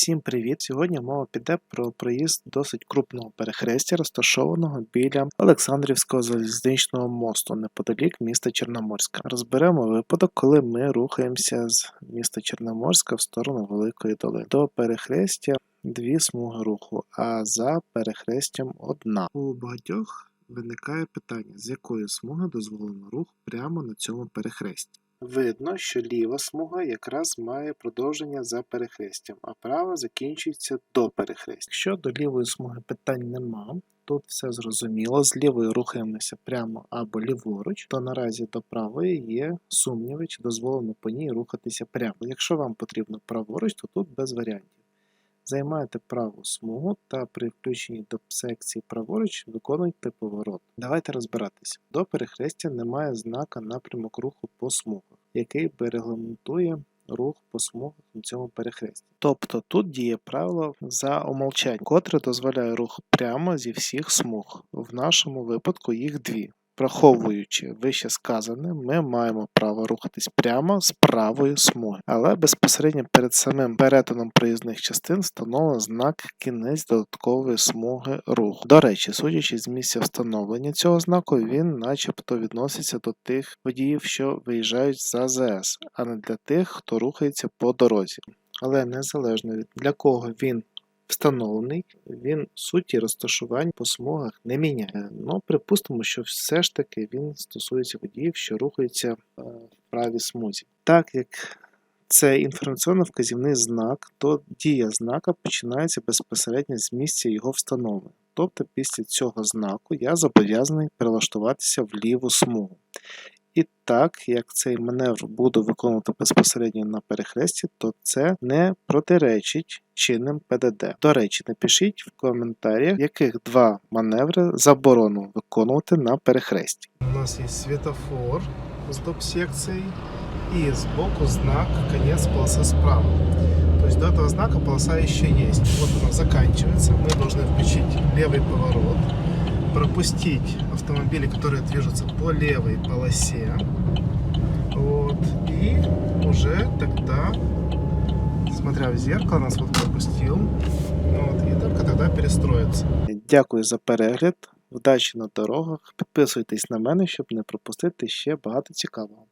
Всім привіт! Сьогодні мова піде про проїзд досить крупного перехрестя, розташованого біля Олександрівського залізничного мосту неподалік міста Чорноморська. Розберемо випадок, коли ми рухаємося з міста Чорноморська в сторону Великої Долини. До перехрестя дві смуги руху, а за перехрестям одна. У багатьох виникає питання, з якої смуги дозволено рух прямо на цьому перехресті. Видно, що ліва смуга якраз має продовження за перехрестям, а права закінчується до перехрестя. Якщо до лівої смуги питань нема, тут все зрозуміло, з лівої рухаємося прямо або ліворуч, то наразі до правої є сумніви, чи дозволено по ній рухатися прямо. Якщо вам потрібно праворуч, то тут без варіантів. Займаєте праву смугу та при включенні до секції праворуч виконуйте поворот. Давайте розбиратися. До перехрестя немає знака напрямок руху по смугах, який перегламентує регламентує рух по смугах на цьому перехресті. Тобто тут діє правило за омолчання, котре дозволяє рух прямо зі всіх смуг. В нашому випадку їх дві. Враховуючи вище сказане, ми маємо право рухатись прямо з правої смуги, але безпосередньо перед самим перетином проїзних частин встановлено знак кінець додаткової смуги руху. До речі, судячи з місця встановлення цього знаку, він начебто відноситься до тих водіїв, що виїжджають з АЗС, а не для тих, хто рухається по дорозі. Але незалежно від для кого він встановлений, він суті розташувань по смугах не міняє. Ну, припустимо, що все ж таки він стосується водіїв, що рухаються е, в правій смузі. Так як це інформаційно-вказівний знак, то дія знака починається безпосередньо з місця його встановлення. Тобто після цього знаку я зобов'язаний перелаштуватися в ліву смугу. І так, як цей маневр буду виконувати безпосередньо на перехресті, то це не протиречить чинним ПДД. До речі, напишіть в коментарях, яких два маневри заборонено виконувати на перехресті. У нас є світофор з доп-секцией и сбоку знак конец полосы справа. То есть до этого знака полоса еще есть. Вот она заканчивается. Мы должны включить левый поворот, пропустить автомобили, которые движутся по левой полосе. Вот. И уже тогда, смотря в зеркало, нас вот пропустил. Вот. И только тогда перестроится. Дякую за перегляд. Вдачі на дорогах. Підписуйтесь на мене, щоб не пропустити ще багато цікавого.